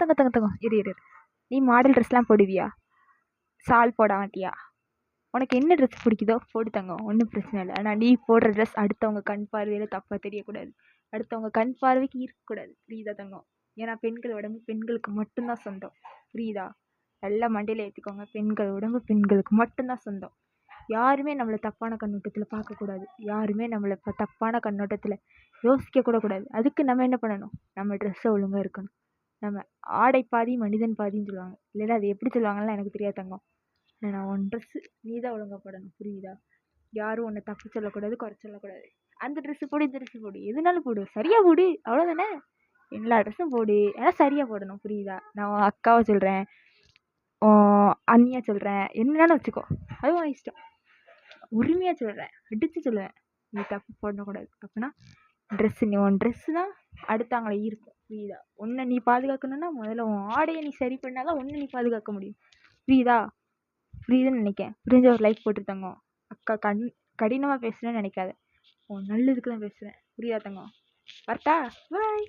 தங்க தங்க தங்கம் இரு இரு நீ மாடல் ட்ரெஸ்லாம் போடுவியா? சால் போட மாட்டியா? உனக்கு என்ன ட்ரெஸ் பிடிக்குதோ போட்டு தங்கம் ஒன்றும் பிரச்சனை இல்லை. ஆனால் நீ போடுற ட்ரெஸ் அடுத்தவங்க கண் பார்வையில் தப்பாக தெரியக்கூடாது. அடுத்தவங்க கண் பார்வைக்கு இருக்கக்கூடாது. புரியுதா தங்கம் ஏன்னா பெண்கள் உடம்பு பெண்களுக்கு மட்டும்தான் சொந்தம். புரியுதா? நல்லா மண்டையில் ஏற்றிக்கோங்க பெண்கள் உடம்பு பெண்களுக்கு மட்டும்தான் சொந்தம். யாருமே நம்மளை தப்பான கண்ணோட்டத்தில் பார்க்கக்கூடாது. யாருமே நம்மளை இப்போ தப்பான கண்ணோட்டத்தில் யோசிக்க கூட கூடாது அதுக்கு நம்ம என்ன பண்ணணும்? நம்ம ட்ரெஸ்ஸை ஒழுங்காக இருக்கணும். நம்ம ஆடை பாதி மனிதன் பாதின்னு சொல்லுவாங்க. இல்லைடா அது எப்படி சொல்லுவாங்கலாம் எனக்கு தெரியாது தங்கம். ஆனால் உன் ட்ரெஸ்ஸு நீ தான் ஒழுங்கா போடணும் புரியுதா? யாரும் உன்னை தப்பு சொல்லக்கூடாது குறை சொல்லக்கூடாது. அந்த ட்ரெஸ்ஸு போடு இந்த ட்ரெஸ்ஸு போடு. எதுனாலும் போடு. சரியாக போடு. அவ்வளோதானே எல்லா ட்ரெஸ்ஸும் போடு. ஆனால் சரியாக போடணும் புரியுதா? நான் உன் அக்காவை சொல்கிறேன் அண்ணியாக சொல்கிறேன் என்னன்னு வச்சுக்கோ. அதுவும் இஷ்டம். உரிமையாக சொல்கிறேன் அடித்து சொல்லுவேன். நீ தப்பு போடக்கூடாது. அப்படின்னா ட்ரெஸ்ஸு நீ உன் ட்ரெஸ்ஸு தான் அடுத்தவங்களை ஈர்க்கும் புரியுதா? உன்னை நீ பாதுகாக்கணும்னா முதல்ல உன் ஆடையை நீ சரி பண்ணால் தான் உன்னை நீ பாதுகாக்க முடியும். புரியுதா? புரியுதுன்னு நினைக்கேன் புரிஞ்ச ஒரு லைக் போட்டு தங்கம். அக்கா கண் கடினமாக பேசுகிறேன்னு நினைக்காத. உன் நல்லதுக்கு தான் பேசுகிறேன் புரியுதா தங்கம்? வரட்டா? பாய்